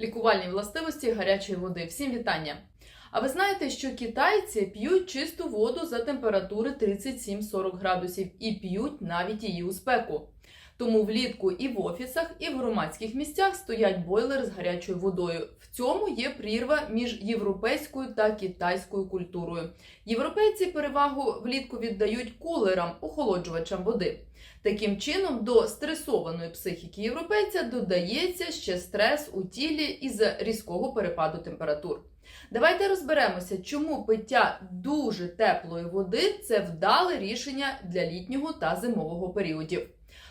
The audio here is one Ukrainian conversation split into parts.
Лікувальні властивості гарячої води. Всім вітання! А ви знаєте, що китайці п'ють чисту воду за температури 37-40 градусів і п'ють навіть її у спеку. Тому влітку і в офісах, і в громадських місцях стоять бойлери з гарячою водою. В цьому є прірва між європейською та китайською культурою. Європейці перевагу влітку віддають кулерам, охолоджувачам води. Таким чином, до стресованої психіки європейця додається ще стрес у тілі із-за різкого перепаду температур. Давайте розберемося, чому пиття дуже теплої води це вдале рішення для літнього та зимового періодів.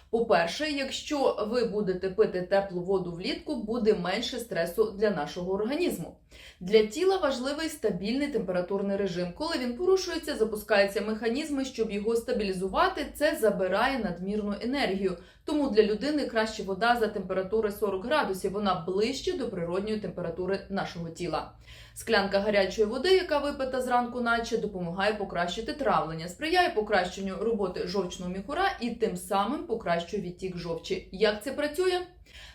По-перше, якщо ви будете пити теплу воду влітку, буде менше стресу для нашого організму. Для тіла важливий стабільний температурний режим. Коли він порушується, запускаються механізми, щоб його стабілізувати. Це забирає надмірну енергію. Тому для людини краще вода за температури 40 градусів. Вона ближче до природньої температури нашого тіла. Склянка гарячої води, яка випита зранку, наче допомагає покращити травлення, сприяє покращенню роботи жовчного міхура і тим самим покращує відтік жовчі. Як це працює?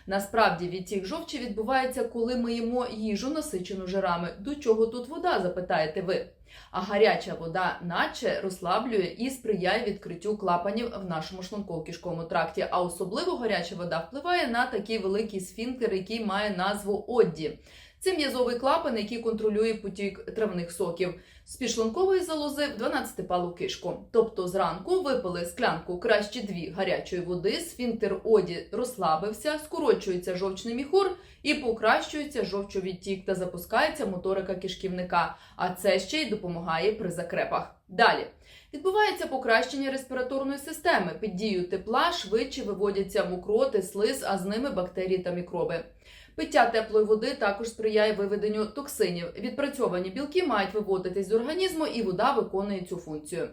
Насправді відтік жовчі відбувається, коли ми їмо їжу насичену жирами. До чого тут вода, запитаєте ви? А гаряча вода, наче розслаблює і сприяє відкриттю клапанів в нашому шлунково-кишковому тракті. А особливо гаряча вода впливає на такий великий сфінктер, який має назву Одді. Це м'язовий клапан, який контролює потік травних соків з підшлункової залози в 12-палу кишку. Тобто зранку випили склянку краще дві гарячої води, сфінктер оді розслабився, скорочується жовчний міхур і покращується жовчовідтік та запускається моторика кишківника. А це ще й допомагає при закрепах. Далі. Відбувається покращення респіраторної системи. Під дією тепла швидше виводяться мокроти, слиз, а з ними бактерії та мікроби. Пиття теплої води також сприяє виведенню токсинів. Відпрацьовані білки мають виводитись з організму, і вода виконує цю функцію.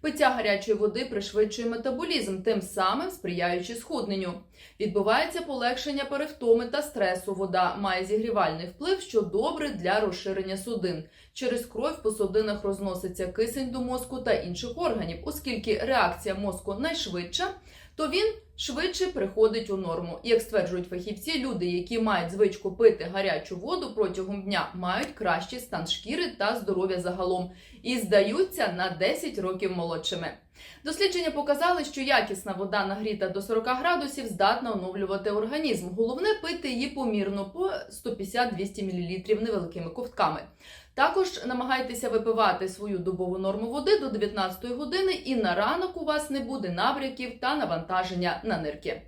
Пиття гарячої води пришвидшує метаболізм, тим самим сприяючи схудненню. Відбувається полегшення перевтоми та стресу. Вода має зігрівальний вплив, що добре для розширення судин. Через кров по судинах розноситься кисень до мозку та інших органів, оскільки реакція мозку найшвидша, то він швидше приходить у норму. Як стверджують фахівці, люди, які мають звичку пити гарячу воду протягом дня, мають кращий стан шкіри та здоров'я загалом і здаються на 10 років молодшими. Дослідження показали, що якісна вода нагріта до 40 градусів здатна оновлювати організм. Головне пити її помірно по 150-200 мл невеликими ковтками. Також намагайтеся випивати свою добову норму води до 19 години, і на ранок у вас не буде набряків та навантаження на нирки.